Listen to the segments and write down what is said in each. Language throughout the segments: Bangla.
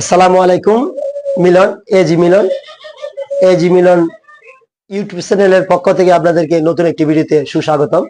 আসসালামু আলাইকুম, Milon AG Milon. AG Milon YouTube চ্যানেলের পক্ষ থেকে আপনাদেরকে নতুন একটি ভিডিওতে সুস্বাগতম।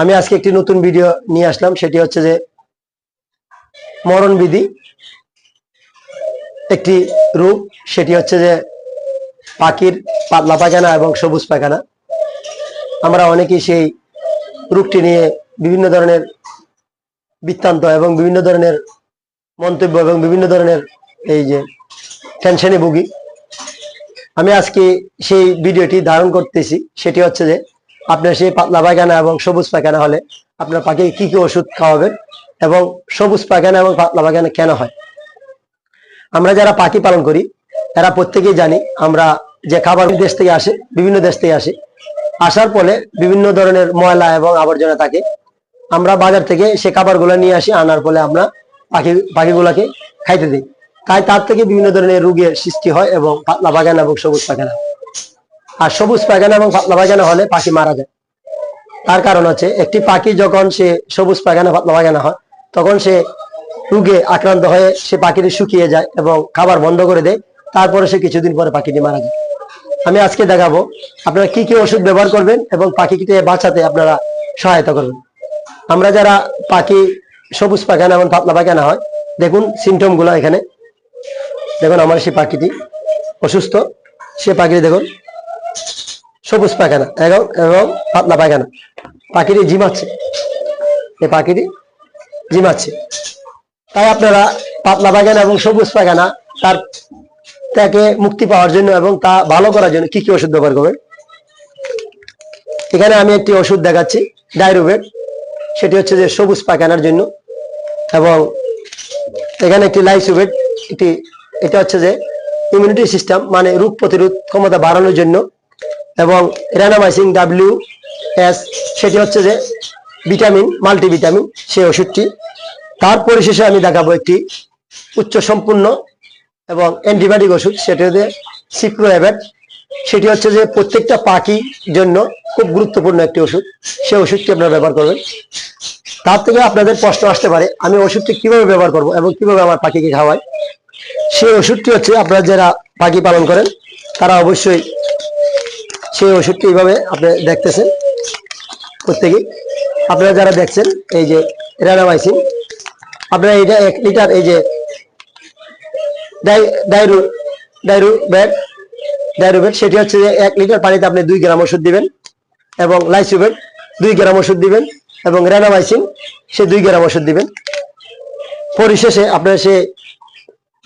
আমি আজকে একটি নতুন ভিডিও নিয়ে আসলাম, সেটি হচ্ছে যে মরণ বিধি একটি রূপ, সেটি হচ্ছে যে পাখির পাতলা পায়খানা এবং সবুজ পায়খানা। আমরা অনেকেই সেই রূপটি নিয়ে বিভিন্ন ধরনের বৃত্তান্ত এবং বিভিন্ন ধরনের মন্তব্য এবং বিভিন্ন ধরনের এই যে টেনশনে ভুগি। আমি আজকে সেই ভিডিওটি ধারণ করতেছি, সেটি হচ্ছে যে আপনার সেই পাতলা পায়খানা এবং সবুজ পায়খানা হলে আপনার পাখি কি কি ওষুধ খাওয়াবেন এবং সবুজ পায়খানা এবং পাতলা পায়খানা কেন হয়? আমরা যারা পাখি পালন করি, তারা প্রত্যেকেই জানি আমরা যে খাবার দেশ থেকে আসে, বিভিন্ন দেশ থেকে আসে, আসার ফলে বিভিন্ন ধরনের ময়লা এবং আবর্জনা থাকে। আমরা বাজার থেকে সে খাবারগুলো নিয়ে আসি, আনার ফলে আমরা পাখি, পাখিগুলাকে খাইতে দিই। তাই তার থেকে বিভিন্ন ধরনের রোগের সৃষ্টি হয় এবং পাতলা পায়খানা এবং সবুজ পায়খানা। আর সবুজ পায়খানা এবং পাতলা পায়খানা হলে পাখি মারা যায়। তার কারণ হচ্ছে, একটি পাখি যখন সে সবুজ পায়খানা, পাতলা পায়খানা হয়, তখন সে রোগে আক্রান্ত হয়ে সে পাখিটি শুকিয়ে যায় এবং খাবার বন্ধ করে দেয়। তারপরে সে কিছুদিন পরে পাখিটি মারা যায়। আমি আজকে দেখাবো, আপনারা কি কি ওষুধ ব্যবহার করবেন এবং পাখিকে বাঁচাতে আপনারা সহায়তা করবেন। আমরা যারা পাখি সবুজ পায়খানা এবং পাতলা পায়খানা হয়, দেখুন সিমটমগুলো এখানে। দেখুন, আমার সেই পাখিটি অসুস্থ। সে পাখিটি দেখুন সবুজ পায়খানা, এবং এবং পাতলা পায়খানা। পাখিটি জিমাচ্ছে এই পাখিটি জিমাচ্ছে তাই আপনারা পাতলা পায়খানা এবং সবুজ পায়খানা তার তাকে মুক্তি পাওয়ার জন্য এবং তা ভালো করার জন্য কি কি ওষুধ ব্যবহার করবেন? এখানে আমি একটি ওষুধ দেখাচ্ছি ডাইরোভেট সেটি হচ্ছে যে সবুজ পায়খানার জন্য। এবং এখানে একটি লাইসোভেট এটি, এটা হচ্ছে যে ইমিউনিটি সিস্টেম মানে রোগ প্রতিরোধ ক্ষমতা বাড়ানোর জন্য এবং রেনামাইসিন ডাব্লিউ এস সেটি হচ্ছে যে ভিটামিন মাল্টিভিটামিন সেই ওষুধটি। তার পরিশেষে আমি দেখাবো একটি উচ্চ সম্পূর্ণ এবং অ্যান্টিবায়োটিক ওষুধ, সেটি হচ্ছে সিপ্রোএভেট সেটি হচ্ছে যে প্রত্যেকটা পাখির জন্য খুব গুরুত্বপূর্ণ একটি ওষুধ। সেই ওষুধটি আপনারা ব্যবহার করবেন। তার থেকে আপনাদের প্রশ্ন আসতে পারে, আমি ওষুধটি কীভাবে ব্যবহার করব এবং কীভাবে আমার পাখিকে খাওয়াই? সেই ওষুধটি হচ্ছে আপনারা যারা পাখি পালন করেন, তারা অবশ্যই সেই ওষুধটি এইভাবে আপনি দেখতেছেন প্রত্যেকেই আপনারা যারা দেখছেন, এই যে রেনামাইসিন আপনারা এটা এক লিটার এই যে ডাই- ডাইরু ডাইরু ব্যাট ডাইরু ব্যাট সেটি হচ্ছে যে এক লিটার পানিতে আপনি দুই গ্রাম ওষুধ দিবেন এবং লাইসুবেট দুই গ্রাম ওষুধ দিবেন এবং রেনামাইসিন সে দুই গ্রাম ওষুধ দিবেন। পরিশেষে আপনার সে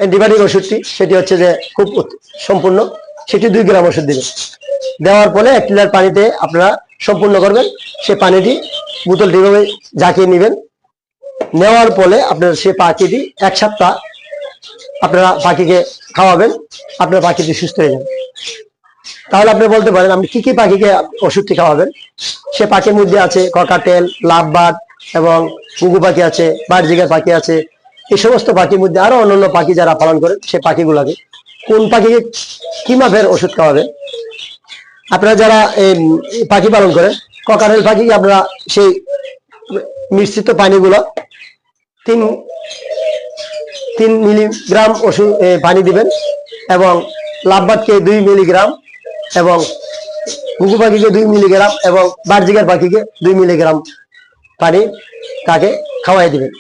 অ্যান্টিবায়োটিক ওষুধটি, সেটি হচ্ছে যে খুব সম্পূর্ণ, সেটি দুই গ্রাম ওষুধ দিবেন। দেওয়ার পরে এক লিটার পানিতে আপনারা সম্পূর্ণ করবেন। সে পানিটি বোতলটি এভাবে ঝাঁকিয়ে নেবেন। নেওয়ার পরে আপনার সে পাখিটি এক সপ্তাহ আপনারা পাখিকে খাওয়াবেন, আপনার পাখিটি সুস্থ হয়ে যাবে। তাহলে আপনি বলতে পারেন, আপনি কি কি পাখিকে ওষুধটি খাওয়াবেন? সে পাখির মধ্যে আছে ককাটেল, লাভবার্ড এবং গুগু পাখি আছে, বার্জিকার পাখি আছে। এই সমস্ত পাখির মধ্যে আরও অন্যান্য পাখি যারা পালন করেন, সে পাখিগুলোকে কোন পাখিকে কি মাপের ওষুধ খাওয়াবেন? আপনারা যারা পাখি পালন করেন ককাটেল পাখিকে আপনারা সেই মিশ্রিত পানিগুলো তিন তিন মিলিগ্রাম ওষুধ পানি দিবেন এবং লাভবাদকে দুই মিলিগ্রাম এবং ঘুঘু পাখিকে দুই মিলিগ্রাম এবং বার্জিকার পাখিকে দুই মিলিগ্রাম পানি তাকে খাওয়াই দিবেন।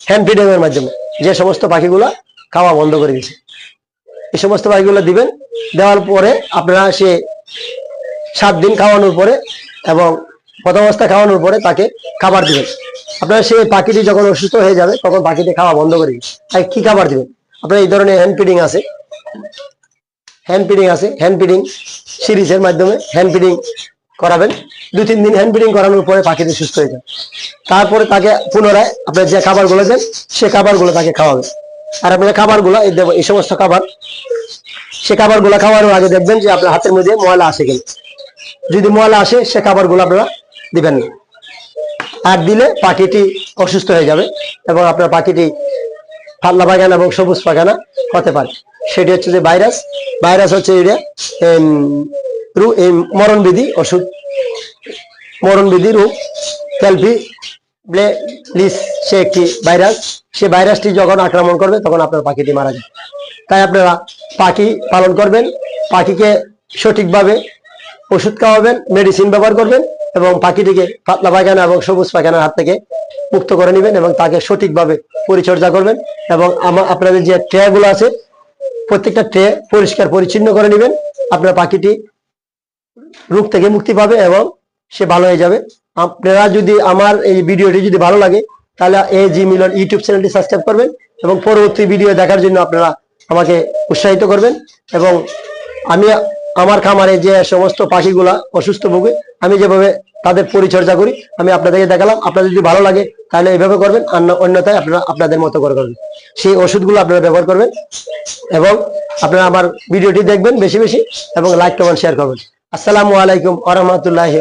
হ্যান্ড ফিডিং এর মাধ্যমে যে সমস্ত পাখিগুলো খাওয়া বন্ধ করে দিয়েছে। এই সমস্ত পাখিগুলো দিবেন, দেওয়ার পরে আপনারা সে সাত দিন খাওয়ানোর পরে এবং প্রথম অবস্থা খাওয়ানোর পরে তাকে খাবার দিবেন। আপনারা সেই পাখিটি যখন অসুস্থ হয়ে যাবে, তখন পাখিটি খাওয়া বন্ধ করে তাই কি খাবার দিবেন? আপনার এই ধরনের হ্যান্ড ফিডিং আছে। হ্যান্ড ফিডিং আছে। হ্যান্ড ফিডিং সিরিজের মাধ্যমে হ্যান্ড ফিডিং করাবেন। দু, তিন দিন হ্যান্ড ব্রিডিং করানোর পরে পাখিটি সুস্থ হয়ে যায় তারপরে তাকে পুনরায় আপনার যে খাবারগুলো দেন, সে খাবারগুলো তাকে খাওয়াবেন। আর আপনার খাবারগুলো এই সমস্ত খাবার সে খাবারগুলা খাওয়ানোর আগে দেখবেন যে আপনার হাতের মধ্যে ময়লা আসে কিনা। যদি ময়লা আসে, সে খাবার খাবারগুলো আপনারা দিবেন না। আর দিলে পাখিটি অসুস্থ হয়ে যাবে এবং আপনার পাখিটি পাতলা পায়খানা এবং সবুজ পায়খানা হতে পারে। সেটি হচ্ছে যে ভাইরাস। ভাইরাস হচ্ছে এটা মরণবিধি ওষুধ। মরণবিধি রোগ ক্যালভি লিস, সে একটি ভাইরাস। সে ভাইরাসটি যখন আক্রমণ করবে, তখন আপনার পাখিটি মারা যায় তাই আপনারা পাখি পালন করবেন, পাখিকে সঠিকভাবে ওষুধ খাওয়াবেন মেডিসিন ব্যবহার করবেন এবং পাখিটিকে পাতলা পায়খানা এবং সবুজ পায়খানার হাত থেকে মুক্ত করে নেবেন এবং তাকে সঠিকভাবে পরিচর্যা করবেন এবং আমার আপনাদের যে ট্রে গুলো আছে, প্রত্যেকটা ট্রে পরিষ্কার পরিচ্ছন্ন করে নেবেন। আপনার পাখিটি রোগ থেকে মুক্তি পাবে এবং সে ভালো হয়ে যাবে। আপনারা যদি আমার এই ভিডিওটি যদি ভালো লাগে, তাহলে এ জি মিলন ইউটিউব চ্যানেলটি সাবস্ক্রাইব করবেন এবং পরবর্তী ভিডিও দেখার জন্য আপনারা আমাকে উৎসাহিত করবেন এবং আমি আমার খামারে যে সমস্ত পাখিগুলা অসুস্থ ভোগে, আমি যেভাবে তাদের পরিচর্যা করি, আমি আপনাদেরকে দেখালাম। আপনাদের যদি ভালো লাগে, তাহলে এইভাবে করবেন, আর অন্যথায় আপনারা আপনাদের মতো করে করবেন। সেই ওষুধগুলো আপনারা ব্যবহার করবেন এবং আপনারা আমার ভিডিওটি দেখবেন বেশি বেশি এবং লাইক কমেন্ট শেয়ার করবেন। আসসালামু আলাইকুম আ রহমতুল্লাহি